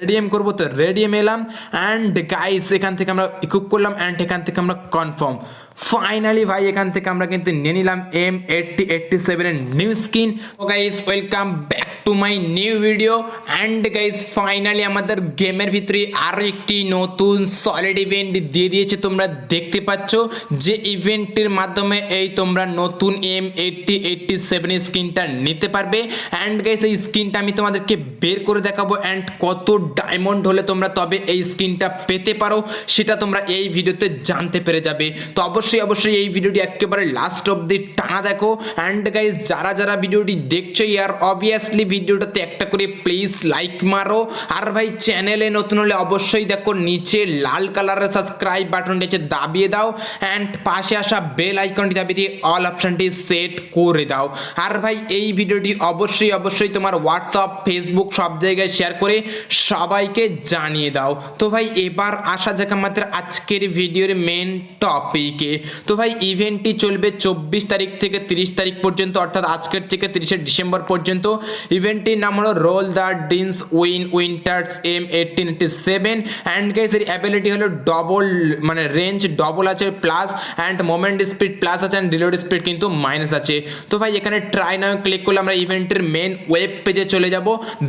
রেডিএম করব তো রেডিএম এলাম অ্যান্ড গাইস এখান থেকে আমরা ইকুইপ করলাম অ্যান্ড এখান থেকে আমরা কনফার্ম ফাইনালি ভাই, এখান থেকে আমরা কিন্তু নিয়ে নিলাম এম এইটটি এইটটি সেভেনের new skin O guys welcome back to my new video and guys finally আমাদের গেমের ভিতরে আরও একটি নতুন সলিড ইভেন্ট দিয়ে দিয়েছে। তোমরা দেখতে পাচ্ছ যে ইভেন্টের মাধ্যমে এই তোমরা নতুন এম এইটটি এইটটি সেভেন স্কিনটা নিতে পারবে। অ্যান্ড গাইস এই স্কিনটা আমি তোমাদেরকে বের করে দেখাবো অ্যান্ড কত ডায়মন্ড হলে তোমরা তবে এই স্কিনটা পেতে পারো, সেটা তোমরা এই ভিডিওতে জানতে পেরে যাবে। তো অবশ্যই অবশ্যই এই ভিডিওটি একেবারে লাস্ট অব্দি টানা দেখো। অ্যান্ড গাইজ যারা যারা ভিডিওটি দেখছ ইয়ার অবভিয়াসলি ভিডিওটাতে একটা করে প্লিজ লাইক মারো। আর ভাই চ্যানেলে নতুন হলে অবশ্যই দেখো, নিচে লাল কালারের সাবস্ক্রাইব বাটনটি হচ্ছে দাবিয়ে দাও। অ্যান্ড পাশে আসা বেল আইকনটি দাবিয়ে দিয়ে অল অপশনটি সেট করে দাও। আর ভাই, এই ভিডিওটি অবশ্যই অবশ্যই তোমার হোয়াটসঅ্যাপ ফেসবুক সব জায়গায় শেয়ার করে সবাইকে জানিয়ে দাও। তো ভাই, এবার আসা যাক আমাদের আজকের ভিডিওর মেন টপিকে তো ভাই ইভেন্টটি চলবে চব্বিশ তারিখ থেকে তিরিশ তারিখ পর্যন্ত, অর্থাৎ আজকের থেকে তিরিশে ডিসেম্বর পর্যন্ত। ইভেন্টটির নাম হলো roll the dins win winters M eighteen eighty seven and guys এর অ্যাবিলিটি হলো ডবল মানে রেঞ্জ ডবল আছে plus and moment speed plus আছে অ্যান্ড রিলোড স্পিড কিন্তু মাইনাস আছে। তো ভাই, এখানে ট্রাই নাও ক্লিক করলে আমরা ইভেন্টের মেন ওয়েব পেজে চলে যাব।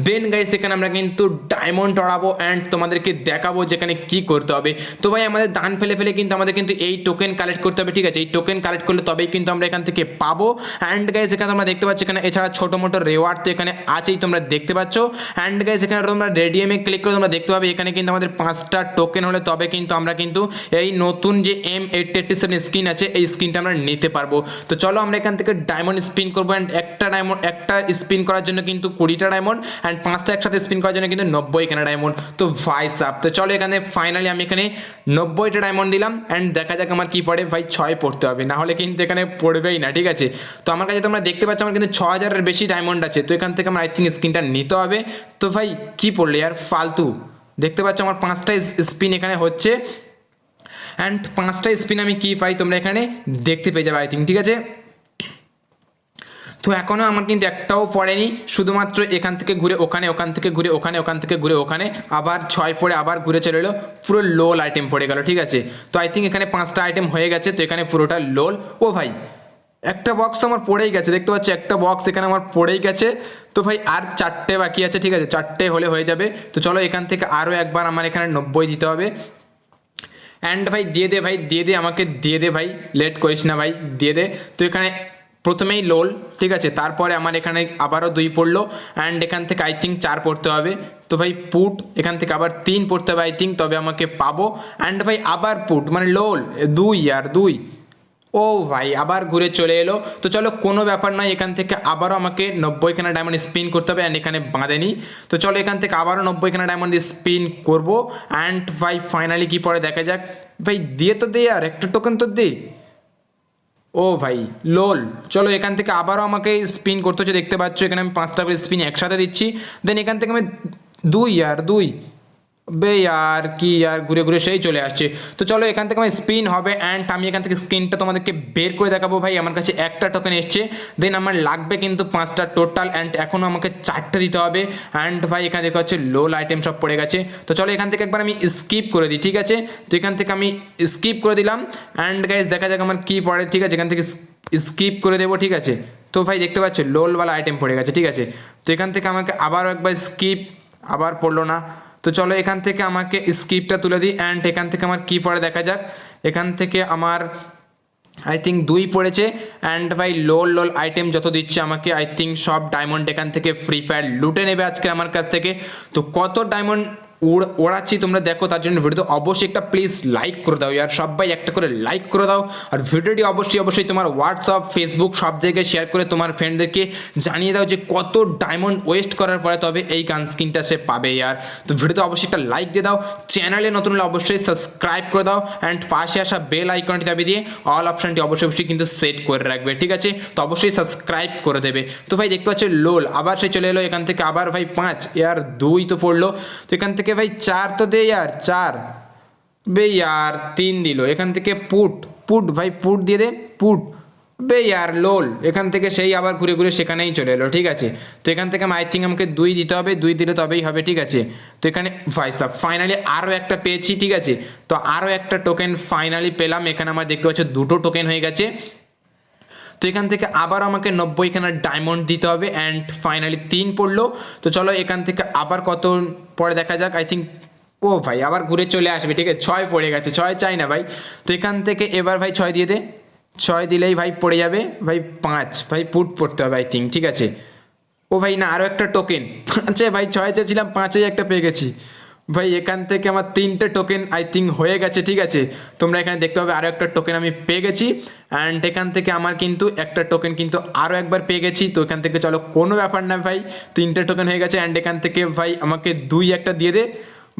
দেন গাইস এখানে আমরা কিন্তু ডায়মন্ড অড়াবো অ্যান্ড তোমাদেরকে দেখাবো যেখানে কি করতে হবে। তো ভাই, আমাদের দান ফেলে ফেলে কিন্তু আমাদের কিন্তু এই টোকেন কালেক্ট করতে হবে, ঠিক আছে? এই টোকেন কালেক্ট করলে তবেই কিন্তু আমরা এখান থেকে পাবো। অ্যান্ড গাইজ এখানে তোমরা দেখতে পাচ্ছ এখানে, এছাড়া ছোটো মোটো রেওয়ার্ড তো এখানে আছেই, তোমরা দেখতে পাচ্ছ। অ্যান্ড গাইজ এখানে তোমরা রেডিএমে ক্লিক করে তোমরা দেখতে পাবে, এখানে কিন্তু আমাদের পাঁচটা টোকেন হলে তবে কিন্তু আমরা কিন্তু এই নতুন যে M eight eighty seven skin আছে, এই স্কিনটা আমরা নিতে পারব। তো চলো আমরা এখান থেকে ডায়মন্ড স্পিন করব অ্যান্ড একটা ডায়মন্ড একটা স্পিন করার জন্য কিন্তু কুড়িটা ডায়মন্ড অ্যান্ড পাঁচটা একসাথে স্পিন করার জন্য কিন্তু নব্বই এখানে ডায়মন্ড তো ভাই সাপ তো চলো এখানে ফাইনালি আমি এখানে নব্বইটা ডায়মন্ড দিলাম অ্যান্ড দেখা যাক আমার কী পড়ে। ভাই ছয় পড়তে হবে, না হলে কিন্তু এখানে পড়বেই না, ঠিক আছে? তো আমার কাছে তোমরা দেখতে পাচ্ছ আমার কিন্তু ছ হাজারের বেশি ডায়মন্ড আছে, তো এখান থেকে আমার আই থিঙ্ক স্ক্রিনটা নিতে হবে। তো ভাই কি পড়লে আর ফালতু? দেখতে পাচ্ছ আমার পাঁচটা স্পিন এখানে হচ্ছে। অ্যান্ড পাঁচটা স্পিন আমি কী পাই তোমরা এখানে দেখতে পেয়ে যাবে আই থিঙ্ক ঠিক আছে? তো এখনও আমার কিন্তু একটাও পড়েনি, শুধুমাত্র এখান থেকে ঘুরে ওখানে, ওখান থেকে ঘুরে ওখানে, ওখান থেকে ঘুরে ওখানে, আবার ছয় পড়ে আবার ঘুরে চলে এলো, পুরো লোল আইটেম পড়ে গেল, ঠিক আছে? তো আই থিঙ্ক এখানে পাঁচটা আইটেম হয়ে গেছে, তো এখানে পুরোটা লোল ও ভাই, একটা বক্স তো আমার পড়েই গেছে, দেখতে পাচ্ছি একটা বক্স এখানে আমার পড়েই গেছে। তো ভাই, আর চারটে বাকি আছে, ঠিক আছে? চারটে হলে হয়ে যাবে। তো চলো এখান থেকে আরও একবার আমার এখানে নব্বই দিতে হবে। অ্যান্ড ভাই, দিয়ে দে ভাই, দিয়ে দে আমাকে, দিয়ে দে ভাই লেট করিস না ভাই, দিয়ে দে। তো এখানে প্রথমেই লোল ঠিক আছে? তারপরে আমার এখানে আবারও দুই পড়ল অ্যান্ড এখান থেকে আই থিঙ্ক চার পড়তে হবে। তো ভাই পুট এখান থেকে আবার তিন পড়তে হবে আই থিঙ্ক তবে আমাকে পাবো। অ্যান্ড ভাই, আবার পুট মানে লোল দুই আর দুই। ও ভাই, আবার ঘুরে চলে এলো। তো চলো, কোনো ব্যাপার নয়, এখান থেকে আবারও আমাকে নব্বইখানা ডায়মন্ড স্পিন করতে হবে অ্যান্ড এখানে বাঁধেনি তো চলো, এখান থেকে আবারও নব্বইখানা ডায়মন্ড স্পিন করব অ্যান্ড ভাই ফাইনালি কি পরে, দেখা যাক। ভাই, দিয়ে তো দে আর, একটা টোকেন তো দে। ও ভাই লোল চলো এখান থেকে আবারও আমাকে স্পিন করতে হচ্ছে, দেখতে পাচ্ছ এখানে আমি পাঁচটা করে স্পিন একসাথে দিচ্ছি। দেন এখান থেকে আমি দুই আর দুই। বে আর, কি আর, ঘুরে ঘুরে সেই চলে আসছে। তো চলো এখান থেকে আমার স্পিন হবে অ্যান্ড আমি এখান থেকে স্ক্রিনটা তোমাদেরকে বের করে দেখাবো ভাই। আমার কাছে একটা টোকেন এসছে। দেন আমার লাগবে কিন্তু পাঁচটা টোটাল অ্যান্ড এখনও আমাকে চারটে দিতে হবে। অ্যান্ড ভাই, এখানে দেখতে পাচ্ছি লোল আইটেম সব পড়ে গেছে। তো চলো এখান থেকে একবার আমি স্কিপ করে দিই, ঠিক আছে? তো এখান থেকে আমি স্কিপ করে দিলাম। অ্যান্ড গাইজ দেখা যাক আমার কী পড়ে, ঠিক আছে? এখান থেকে স্কিপ করে দেবো, ঠিক আছে? তো ভাই, দেখতে পাচ্ছ লোলওয়ালা আইটেম পড়ে গেছে, ঠিক আছে? তো এখান থেকে আমাকে আবারও একবার স্কিপ আবার পড়ল না। তো চলো এখান থেকে আমাকে স্কিপটা তুলে দিই অ্যান্ড এখান থেকে আমার কী পড়ে দেখা যাক। এখান থেকে আমার আই থিঙ্ক দুই পড়েছে অ্যান্ড ভাই লোল লোল আইটেম যত দিচ্ছে আমাকে আই থিঙ্ক সব ডায়মন্ড এখান থেকে ফ্রি ফায়ার লুটে নেবে আজকে আমার কাছ থেকে। তো কত ডায়মন্ড ওড়াচ্ছি, তোমরা দেখো তার জন্য ভিডিওতে অবশ্যই একটা প্লিজ লাইক করে দাও। আর সবাই একটা করে লাইক করে দাও। আর ভিডিওটি অবশ্যই অবশ্যই তোমার হোয়াটসঅ্যাপ ফেসবুক সব জায়গায় শেয়ার করে তোমার ফ্রেন্ডদেরকে জানিয়ে দাও যে কত ডায়মন্ড ওয়েস্ট করার পরে তবে এই গান স্কিনটা সে পাবে। আর তো ভিডিওতে অবশ্যই একটা লাইক দিয়ে দাও। চ্যানেলে নতুন হলে অবশ্যই সাবস্ক্রাইব করে দাও। অ্যান্ড পাশে আসা বেল আইকনটি দাবি দিয়ে অল অপশানটি অবশ্যই অবশ্যই কিন্তু সেট করে রাখবে। ঠিক আছে? তো অবশ্যই সাবস্ক্রাইব করে দেবে। তো ভাই, দেখতে পাচ্ছ লোল, আবার সে চলে এলো এখান থেকে, আবার ভাই পাঁচ ইয়ার দুই তো পড়ল। তো এখান থেকে ভাই চার তো দে আর, চার। বে ইয়ার তিন দিল। এখান থেকে পুট পুট ভাই, পুট দিয়ে দে, পুট। বে ইয়ার লোল। এখান থেকে সেই আবার ঘুরে ঘুরে সেখানেই চলে এলো, ঠিক আছে? তো এখান থেকে আই থিঙ্ক আমাকে দুই দিতে হবে, দুই দিলে তবেই হবে, ঠিক আছে? তো এখানে ভয়েস ফাইনালি আরও একটা পেয়েছি, ঠিক আছে? তো আরও একটা টোকেন ফাইনালি পেলাম। এখানে আমার দেখতে পাচ্ছ দুটো টোকেন হয়ে গেছে। তো এখান থেকে আবার আমাকে নব্বইখানা ডায়মন্ড দিতে হবে অ্যান্ড ফাইনালি তিন পড়ল। তো চলো এখান থেকে আবার কত পরে দেখা যাক। আই থিঙ্ক ও ভাই, আবার ঘুরে চলে আসবে, ঠিক আছে? ছয় পড়ে গেছে, ছয় চাই না ভাই। তো এখান থেকে এবার ভাই ছয় দিয়ে দে। ছয় দিলেই ভাই পড়ে যাবে। ভাই পাঁচ, ভাই পুট পড়তে হবে আই থিঙ্ক ঠিক আছে? ও ভাই, না আরও একটা টোকেন পাঁচে ভাই, ছয় চেয়েছিলাম, পাঁচেই একটা পেয়ে গেছি। ভাই, এখান থেকে আমার তিনটে টোকেন আই থিঙ্ক হয়ে গেছে, ঠিক আছে? তোমরা এখানে দেখতে পাবে আরও একটা টোকেন আমি পেয়ে গেছি। অ্যান্ড এখান থেকে আমার কিন্তু একটা টোকেন কিন্তু আরও একবার পেয়ে গেছি। তো এখান থেকে চলো, কোনো ব্যাপার না ভাই, তিনটে টোকেন হয়ে গেছে। অ্যান্ড এখান থেকে ভাই, আমাকে দুই একটা দিয়ে দে।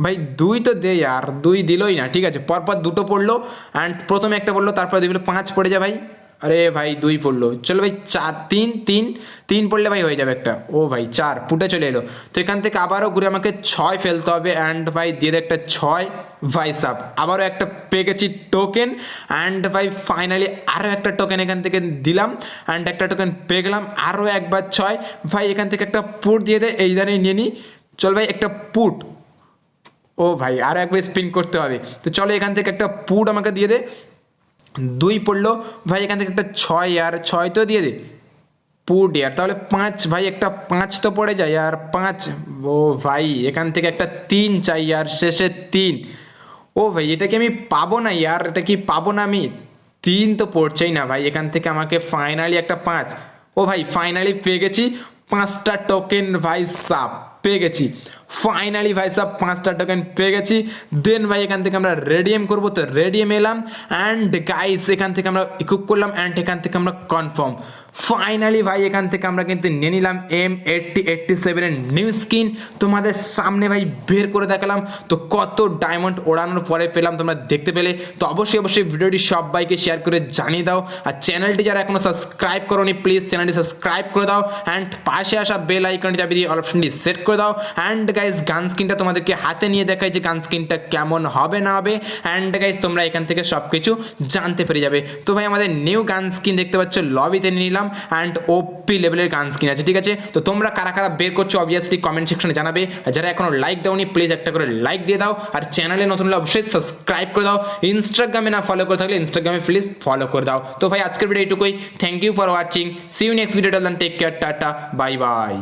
ভাই, দুই তো দে আর, দুই দিলই না, ঠিক আছে? পরপর দুটো পড়ল। অ্যান্ড প্রথমে একটা পড়ল, তারপর দেখল পাঁচ পড়ে যায় ভাই। আরে ভাই, দুই পড়ল। চলো ভাই, চার, তিন তিন তিন পড়লে ভাই হয়ে যাবে একটা। ও ভাই, চার, পুটে চলে এলো। তো এখান থেকে আবারও ঘুরে আমাকে ছয় ফেলতে হবে অ্যান্ড ভাই দিয়ে একটা ছয়, ভাই সাপ আবারও একটা পেয়ে গেছি টোকেন অ্যান্ড ভাই ফাইনালি আরও একটা টোকেন এখান থেকে দিলাম অ্যান্ড একটা টোকেন পেয়ে গেলাম, আরও একবার ছয়। ভাই, এখান থেকে একটা পুট দিয়ে দে, এই দানে নিয়ে নিই চল ভাই, একটা পুট। ও ভাই আর একবার স্পিন করতে হবে। তো চলো এখান থেকে একটা পুট আমাকে দিয়ে দে। দুই পড়ল, ভাই এখান থেকে একটা ছয় আর ছয় তো দিয়ে দে। পুট ইয়ার, তাহলে পাঁচ, ভাই একটা পাঁচ তো পড়ে যায় আর পাঁচ, ও ভাই এখান থেকে একটা তিন চাই আর শেষে তিন। ও ভাই, এটা কি আমি পাবো না ইয়ার? এটা কি পাবো না আমি? তিন তো পড়ছেই না ভাই, এখান থেকে আমাকে ফাইনালি একটা পাঁচ। ও ভাই ফাইনালি পেয়ে গেছি পাঁচটা টোকেন ভাই সাপ। পেয়ে গেছি। ফাইনালি ভাই সাব পাঁচটা টোকেন পেয়ে গেছি। দেন ভাই এখান থেকে আমরা রেডিয়াম করব। তো রেডিএম এলাম। অ্যান্ড গাইস এখান থেকে আমরা ইকুইপ করলাম। অ্যান্ড এখান থেকে আমরা কনফার্ম ফাইনালি ভাই, এখান থেকে আমরা কিন্তু নিয়ে নিলাম এম এইটটি এইটটি সেভেনের নিউ স্কিন তোমাদের সামনে ভাই, বের করে দেখালাম। তো কত ডায়মন্ড ওড়ানোর পরে পেলাম, তোমরা দেখতে পেলে। তো অবশ্যই অবশ্যই ভিডিওটি সব সবাইকে শেয়ার করে জানিয়ে দাও। আর চ্যানেলটি যারা এখনও সাবস্ক্রাইব করোনি প্লিজ চ্যানেলটি সাবস্ক্রাইব করে দাও। অ্যান্ড পাশে আসা বেল আইকনটি চাপি দিয়ে অপশনটি সেট করে দাও। অ্যান্ড গাইজ গান স্কিনটা তোমাদেরকে হাতে নিয়ে দেখায় যে গান স্কিনটা কেমন হবে, না হবে। অ্যান্ড গাইজ তোমরা এখান থেকে সব কিছু জানতে পেরে যাবে। তো ভাই, আমাদের নিউ গান স্কিন দেখতে পাচ্ছ লবিতে নিলাম। অ্যান্ড ওপি লেভেলের গান স্কিন আছে, ঠিক আছে? তো তোমরা কারা কারা বের করছ অবভিয়াসলি কমেন্ট সেকশনে জানাবে। যারা এখনও লাইক দাওনি প্লিজ একটা করে লাইক দিয়ে দাও। আর চ্যানেলে নতুন হলে অবশ্যই সাবস্ক্রাইব করে দাও। ইনস্টাগ্রামে না ফলো করে থাকলে ইনস্টাগ্রামে প্লিজ ফলো করে দাও। তো ভাই, আজকের ভিডিও এটুকুই thank you for watching see you next video take care tata bye bye